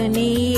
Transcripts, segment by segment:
மகனே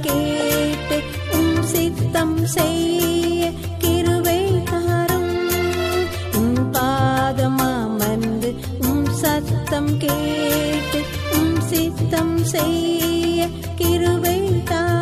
கேட்டு உம் சித்தம் செய்ய கிருவை தாரும் உம் பாதமாமந்து உம் சத்தம் கேட்டு உம் சித்தம் செய்ய கிருவை தாரும்